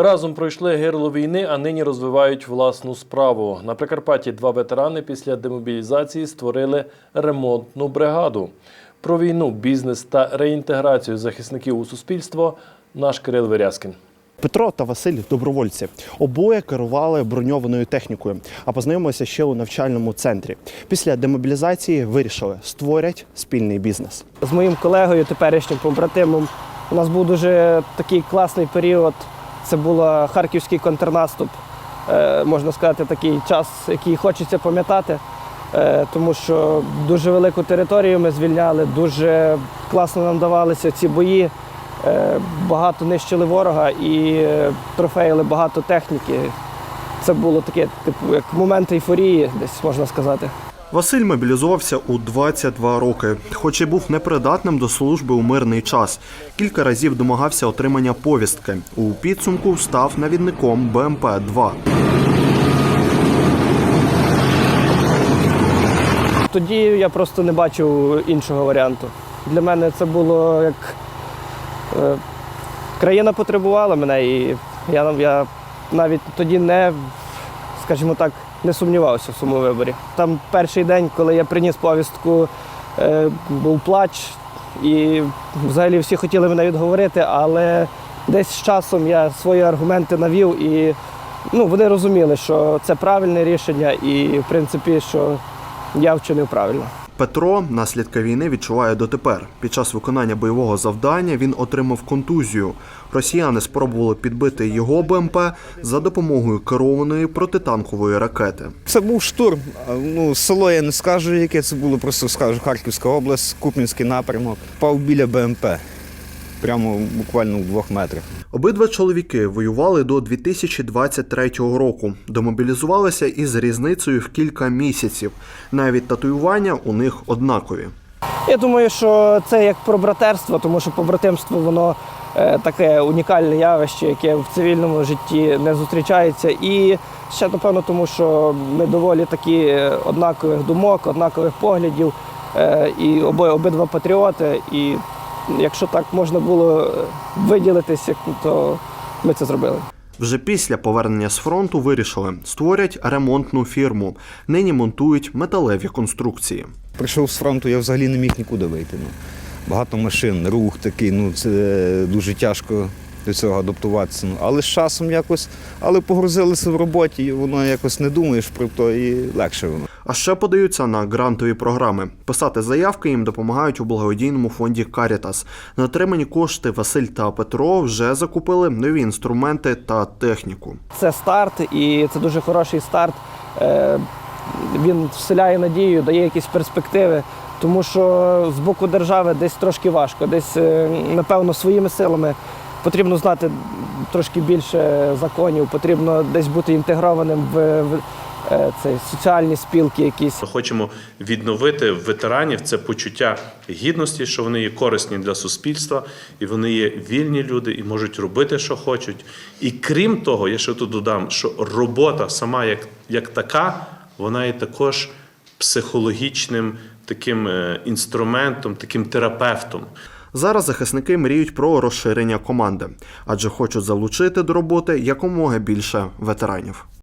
Разом пройшли гирло війни, а нині розвивають власну справу. На Прикарпатті два ветерани після демобілізації створили ремонтну бригаду. Про війну, бізнес та реінтеграцію захисників у суспільство наш Кирил Вирязкін. Петро та Василь добровольці. Обоє керували броньованою технікою, а познайомилися ще у навчальному центрі. Після демобілізації вирішили створять спільний бізнес. з моїм колегою, теперішнім побратимом. У нас був дуже такий класний період. Це був харківський контрнаступ. Е, можна сказати, такий час, який хочеться пам'ятати, е, тому що дуже велику територію ми звільняли, дуже класно нам давалися ці бої. Е, багато нищили ворога і трофеїли багато техніки. Це було таке, типу, як момент ейфорії, десь можна сказати. Василь мобілізувався у 22 роки, хоч і був непридатним до служби у мирний час. Кілька разів домагався отримання повістки. У підсумку став навідником БМП-2. Тоді я просто не бачив іншого варіанту. Для мене це було як е, країна потребувала мене, і я, я навіть тоді не, скажімо так, не сумнівався в своєму виборі. Там перший день, коли я приніс повістку, е, був плач, і взагалі всі хотіли мене відговорити, але десь з часом я свої аргументи навів і ну, вони розуміли, що це правильне рішення, і в принципі, що я вчинив правильно. Петро наслідки війни відчуває дотепер. Під час виконання бойового завдання він отримав контузію. Росіяни спробували підбити його БМП за допомогою керованої протитанкової ракети. Це був штурм. Ну, село я не скажу, яке це було, просто скажу Харківська область, Купінський напрямок. Пав біля БМП. Прямо буквально в двох метрах. Обидва чоловіки воювали до 2023 року. Домобілізувалися із різницею в кілька місяців. Навіть татуювання у них однакові. Я думаю, що це як про братерство, тому що побратимство воно е, таке унікальне явище, яке в цивільному житті не зустрічається. І ще напевно, тому що ми доволі такі е, однакових думок, однакових поглядів, е, і обоє обидва патріоти. І якщо так можна було е, виділитися, то ми це зробили. Вже після повернення з фронту вирішили створять ремонтну фірму. Нині монтують металеві конструкції. Прийшов з фронту, я взагалі не міг нікуди вийти. Ну. Багато машин, рух такий, ну це дуже тяжко до цього адаптуватися. Ну, але з часом якось, але погрузилися в роботі, і воно якось не думаєш про то і легше воно. А ще подаються на грантові програми. Писати заявки їм допомагають у благодійному фонді Карітас. На отримані кошти Василь та Петро вже закупили нові інструменти та техніку. Це старт, і це дуже хороший старт. Е, Він вселяє надію, дає якісь перспективи. Тому що з боку держави десь трошки важко, десь, е, напевно, своїми силами потрібно знати трошки більше законів, потрібно десь бути інтегрованим в, е, соціальні спілки якісь. Ми хочемо відновити в ветеранів це почуття гідності, що вони є корисні для суспільства, і вони є вільні люди і можуть робити, що хочуть. І крім того, я ще тут додам, що робота сама як, як така, вона є також психологічним таким е, інструментом, таким терапевтом. Зараз захисники мріють про розширення команди, адже хочуть залучити до роботи якомога більше ветеранів.